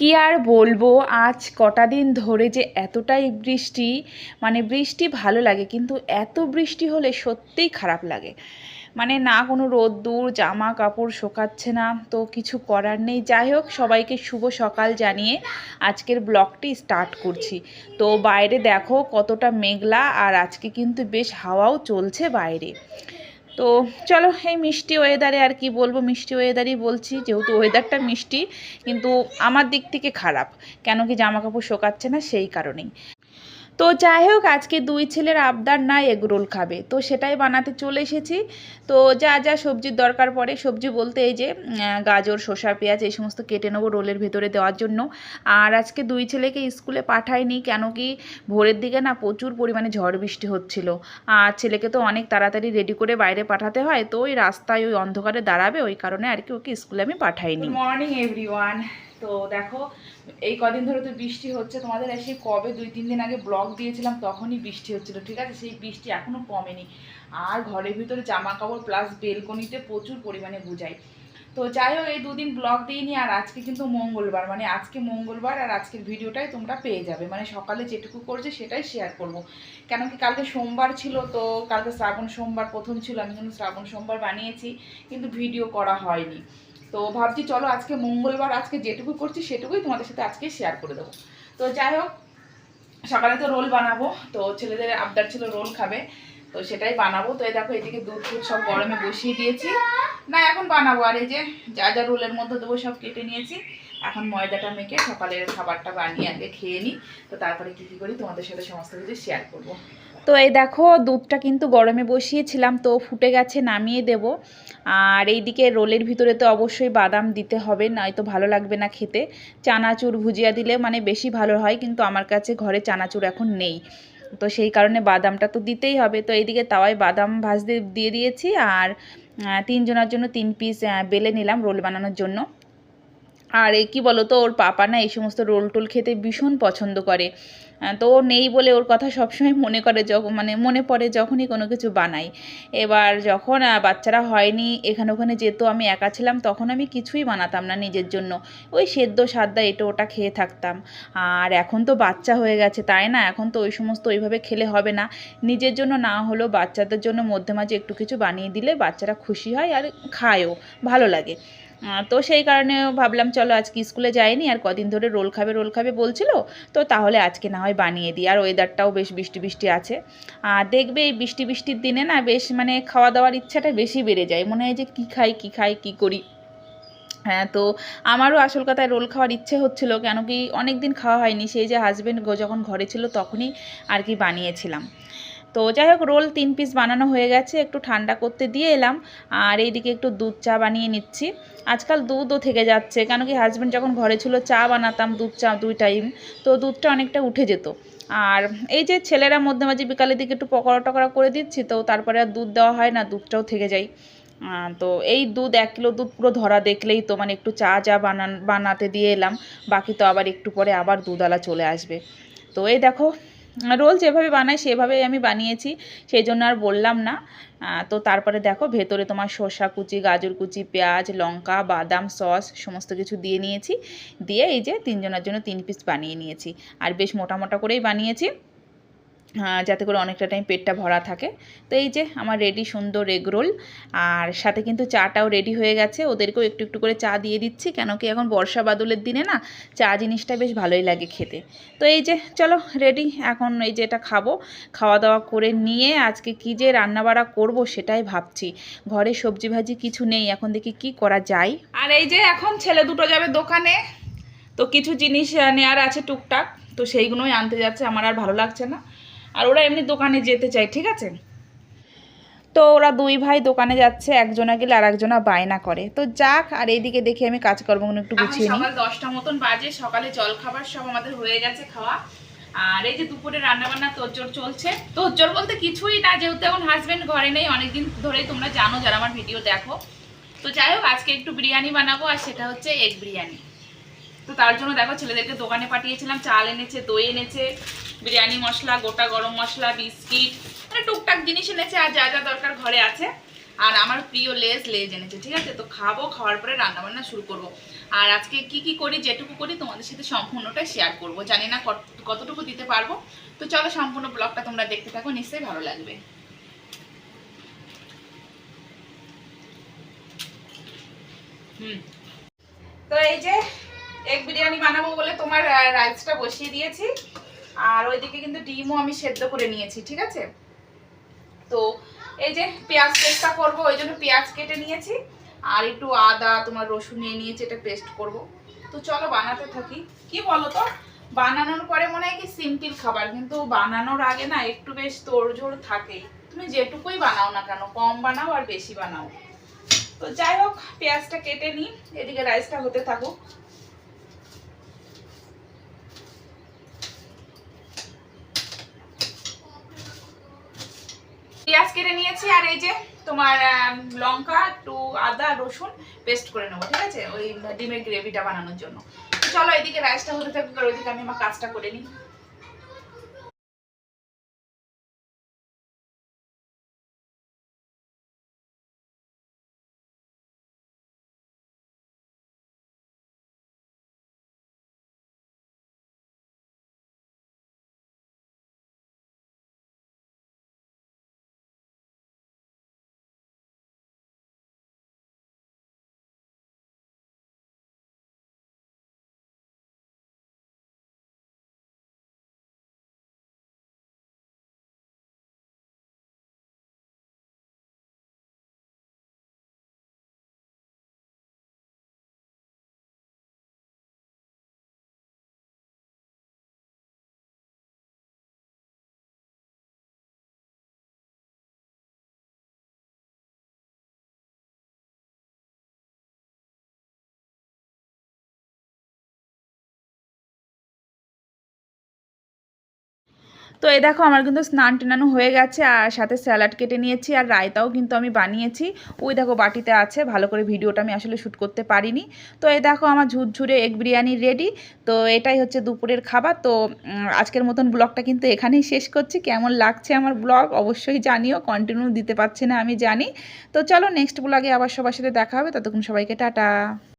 কি আর বলব? আজ কটা দিন ধরে যে এতটাই বৃষ্টি মানে বৃষ্টি ভালো লাগে, কিন্তু এত বৃষ্টি হলে সত্যিই খারাপ লাগে। মানে না কোনো রোদ্দুর জামা কাপড় শোকাচ্ছে না, তো কিছু করার নেই। যাই হোক, সবাইকে শুভ সকাল জানিয়ে আজকের ব্লগটি স্টার্ট করছি। তো বাইরে দেখো কতটা মেঘলা, আর আজকে কিন্তু বেশ হাওয়াও চলছে বাইরে। তো চলো, এই মিষ্টি ওয়েদারে আর কি বলব? মিষ্টি ওয়েদারই বলছি, যেহেতু ওয়েদারটা মিষ্টি, কিন্তু আমার দিক থেকে খারাপ। কেন কি জামা কাপড় শোকাচ্ছে না, সেই কারণেই। তো যাই হোক, আজকে দুই ছেলের আবদার নাই এগরোল খাবে। তো সেটাই বানাতে চলে এসেছি। তো যা যা সবজির দরকার পড়ে, সবজি বলতে এই যে গাজর শসা পেঁয়াজ, এই সমস্ত কেটে নেব রোলের ভেতরে দেওয়ার জন্য। আর আজকে দুই ছেলেকে স্কুলে পাঠাইনি, কেন কি ভোরের দিকে না প্রচুর পরিমাণে ঝড় বৃষ্টি হচ্ছিল। আর ছেলেকে তো অনেক তাড়াতাড়ি রেডি করে বাইরে পাঠাতে হয়, তো ওই রাস্তায় ওই অন্ধকারে দাঁড়াবে, ওই কারণে আর কি ওকে স্কুলে আমি পাঠাইনি। মর্নিং এভরিওয়ান তো দেখো, এই কদিন ধরে তো বৃষ্টি হচ্ছে, তোমাদের সেই কবে দুই, তিন দিন আগে ব্লগ দিয়েছিলাম, তখনই বৃষ্টি হচ্ছিল, ঠিক আছে? সেই বৃষ্টি এখনও কমেনি। আর ঘরের ভিতরে জামা কাপড় প্লাস বেলকনিতে প্রচুর পরিমাণে বুঝাই তো যাই হোক, এই দুদিন ব্লগ দিইনি, আর আজকে কিন্তু মঙ্গলবার। মানে আজকে মঙ্গলবার আর আজকের ভিডিওটাই তোমরা পেয়ে যাবে। মানে সকালে যেটুকু করছে সেটাই শেয়ার করব। কেন কি কালকে সোমবার ছিল, তো কালকে শ্রাবণ সোমবার প্রথম ছিল, আমি কিন্তু শ্রাবণ সোমবার বানিয়েছি, কিন্তু ভিডিও করা হয়নি। তো ভাবছি চলো আজকে মঙ্গলবার, আজকে যেটুকু করছি সেটুকুই তোমাদের সাথে আজকে শেয়ার করে দেবো। তো যাই হোক, সকালে তো রোল বানাবো, তো ছেলেদের আবদার ছিল রোল খাবে, তো সেটাই বানাবো। তো এই দেখো, এদিকে দুধ ফুট সব গরমে বসিয়ে দিয়েছি। না, এখন বানাবো। আর এই যে যা যা রোলের মধ্যে দেবো সব কেটে নিয়েছি। এখন ময়দাটা মেখে সকালের খাবারটা বানিয়ে আগে খেয়ে নিই। তো তারপরে কী কী করি তোমাদের সাথে সমস্ত কিছু শেয়ার করব। তো এই দেখো, দুধটা কিন্তু গরমে বসিয়েছিলাম, তো ফুটে গেছে, নামিয়ে দেব। আর এইদিকে রোলের ভিতরে তো অবশ্যই বাদাম দিতে হবে, নয়তো ভালো লাগবে না খেতে। চানাচুর ভুজিয়া দিলে মানে বেশি ভালো হয়, কিন্তু আমার কাছে ঘরে চানাচুর এখন নেই। তো সেই কারণে বাদামটা তো দিতেই হবে। তো এইদিকে তাওয়ায় বাদাম ভাজতে দিয়ে দিয়েছি, আর তিনজনের জন্য তিন পিস বেলে নিলাম রোল বানানোর জন্য। আর এই কী বলো তো ওর পাপা না এই সমস্ত রোল টোল খেতে ভীষণ পছন্দ করে। তো ও নেই বলে ওর কথা সবসময় মনে করে যখন মানে মনে পড়ে যখনই কোনো কিছু বানাই। এবার যখন বাচ্চারা হয়নি, এখানে ওখানে যেত আমি একা ছিলাম, তখন আমি কিছুই বানাতাম না নিজের জন্য। ওই সেদ্ধ সাদ্দা এটা ওটা খেয়ে থাকতাম। আর এখন তো বাচ্চা হয়ে গেছে, তাই না? এখন তো ওই সমস্ত ওইভাবে খেলে হবে না। নিজের জন্য না হলেও বাচ্চাদের জন্য মধ্যে মাঝে একটু কিছু বানিয়ে দিলে বাচ্চারা খুশি হয় আর খায়ও, ভালো লাগে। তো সেই কারণে ভাবলাম, চলো আজকে স্কুলে যাইনি, আর কদিন ধরে রোল খাবে রোল খাবে বলছিল, তো তাহলে আজকে না হয় বানিয়ে দিই, আর ওয়েদারটাও বেশ বৃষ্টি বৃষ্টি আছে। আর দেখবে এই বৃষ্টি, বৃষ্টির দিনে না বেশ মানে খাওয়া দাওয়ার ইচ্ছাটা বেশি বেড়ে যায়, মনে হয় যে কী খাই কী খাই, কী করি। হ্যাঁ তো আমারও আসল কথায় রোল খাওয়ার ইচ্ছে হচ্ছিল, কেন কি অনেক দিন খাওয়া হয়নি, সেই যে হাজব্যান্ড যখন ঘরে ছিল তখনই আর কি বানিয়েছিলাম। তো যাই হোক, রোল তিন পিস বানানো হয়ে গেছে। একটু ঠান্ডা করতে দিয়ে এলাম। আর এইদিকে একটু দুধ চা বানিয়ে নিচ্ছি। আজকাল দুধও থেকে যাচ্ছে, কেন কি হাজব্যান্ড যখন ঘরে ছিল, চা বানাতাম দুধ চা দুই টাইম তো দুধটা অনেকটা উঠে যেত। আর এই যে ছেলেরা মধ্যে মাঝে বিকালের দিকে একটু পকোড়া টকোড়া করে দিচ্ছি, তো তারপরে আর দুধ দেওয়া হয় না, দুধটাও থেকে যায়। তো এই দুধ, এক কিলো দুধ পুরো ধরা দেখলেই তো মানে একটু চা চা বানান, বানাতে দিয়ে এলাম। বাকি তো আবার একটু পরে আবার দুধওয়ালা চলে আসবে। তো এই দেখো রোল যেভাবে বানাই সেভাবেই আমি বানিয়েছি সেই জন্য আর বললাম না। তো তারপরে দেখো, ভেতরে তোমার শসা কুচি, গাজর কুচি, পেঁয়াজ, লঙ্কা, বাদাম, সস, সমস্ত কিছু দিয়ে নিয়েছি। দিয়ে এই যে তিনজনের জন্য তিন পিস বানিয়ে নিয়েছি। আর বেশ মোটা মোটা করেই বানিয়েছি। যাতে করে অনেকটা টাইম পেটটা ভরা থাকে। তো এই যে আমার রেডি সুন্দর এগ রোল আর সাথে কিন্তু চাটাও রেডি হয়ে গেছে। ওদেরকেও একটু একটু করে চা দিয়ে দিচ্ছি, কেন কি এখন বর্ষা বাদলের দিনে না, চা জিনিসটা বেশ ভালোই লাগে খেতে। তো এই যে চলো রেডি এখন এই যে এটা খাব। খাওয়া দাওয়া করে নিয়ে আজকে কি যে রান্নাবাড়া করব সেটাই ভাবছি। ঘরে সবজি ভাজি কিছু নেই, এখন দেখি কি করা যায়। আর এই যে এখন ছেলে দুটো যাবে দোকানে, তো কিছু জিনিস নেয়ার আছে টুকটাক, তো সেইগুলোই আনতে যাচ্ছে, আমার আর ভালো লাগছে না। আর ওরা এমনি দোকানে যেতে চায় ঠিক আছে? তো ওরা দুই ভাই দোকানে যাচ্ছে একজনা গেলে আর একজনা বায়না করে। তো যাক আর এইদিকে দেখি আমি কাজকর্মগুলো একটু গুছিয়ে নিই। সকাল দশটা মতন বাজে সকালে জল খাবার সব আমাদের হয়ে গেছে খাওয়া। আর এই যে দুপুরে রান্না বান্না তোরজোর চলছে। তোরজোর বলতে কিছুই না যেহেতু এখন হাজবেন্ড ঘরে নেই অনেকদিন ধরেই তোমরা জানো যারা আমার ভিডিও দেখো। তো যাই হোক আজকে একটু বিরিয়ানি বানাবো আর সেটা হচ্ছে এগ বিরিয়ানি। তো তার জন্য দেখো ছেলেদেরকে দোকানে পাঠিয়েছিলাম, চাল এনেছে, দই এনেছে, বিরিয়ানি মশলা, গোটা গরম মশলা, বিস্কিট মানে টুকটাক জিনিস এনেছে আর যা যা দরকার ঘরে আছে। আর আমার প্রিয় লেজ লেজ এনেছে, ঠিক আছে? তো খাব, খাওয়ার পরে রান্না বান্না শুরু করব। আর আজকে কি কি করি, যেটুকু করি, তোমাদের সাথে সম্পূর্ণটা শেয়ার করব। জানি না কত- কতটুকু দিতে পারব। তো চলো সম্পূর্ণ ব্লগটা তোমরা দেখতে থাকো, নিশ্চয়ই ভালো লাগবে। হুম। তো এই যে এগ বিরিয়ানি বানাবো বলে তোমার রাইসটা বসিয়ে দিয়েছি। আর ওইদিকে কিন্তু ডিমও আমি সেদ্ধ করে নিয়েছি, ঠিক আছে? তো এই যে পেঁয়াজ পেস্টটা করব, ওই জন্য পেঁয়াজ কেটে নিয়েছি। আর একটু আদা, তোমার রসুন নিয়ে নিয়েছি, এটা পেস্ট করব। তো চলো বানাতে থাকি। কি বলো তো বানানোর পরে মনে হয় কি সিম্পল খাবার, কিন্তু বানানোর আগে না একটু বেশ তোড়জোড় থাকেই। তুমি যেটুকুই বানাও না কেন, কম বানাও আর বেশি বানাও। তো যাই হোক, পেঁয়াজটা কেটে নিই, এদিকে রাইসটা হতে থাকুক। পেঁয়াজ কেটে নিয়েছি আর এই যে তোমার লঙ্কা, একটু আদা, রসুন পেস্ট করে নেব, ঠিক আছে? ওই ডিমের গ্রেভিটা বানানোর জন্য। চলো এদিকে রাইসটা হতে থাকুক আর ওইদিকে আমি আমার কাজটা করে নিই। তো এই দেখো আমার কিন্তু স্নান টানানো হয়ে গেছে আর সাথে স্যালাড কেটে নিয়েছি আর রায়তাও কিন্তু আমি বানিয়েছি। ওই দেখো বাটিতে আছে, ভালো করে ভিডিওটা আমি আসলে শ্যুট করতে পারিনি। তো এই দেখো আমার ঝুরঝুরে এগ বিরিয়ানি রেডি তো এটাই হচ্ছে দুপুরের খাবার। তো আজকের মতন ব্লগটা কিন্তু এখানেই শেষ করছি। কেমন লাগছে আমার ব্লগ অবশ্যই জানিও কন্টিনিউ দিতে পারছি না আমি জানি। তো চলো নেক্সট ব্লগে আবার সবার সাথে দেখা হবে, ততক্ষণ সবাইকে টাটা।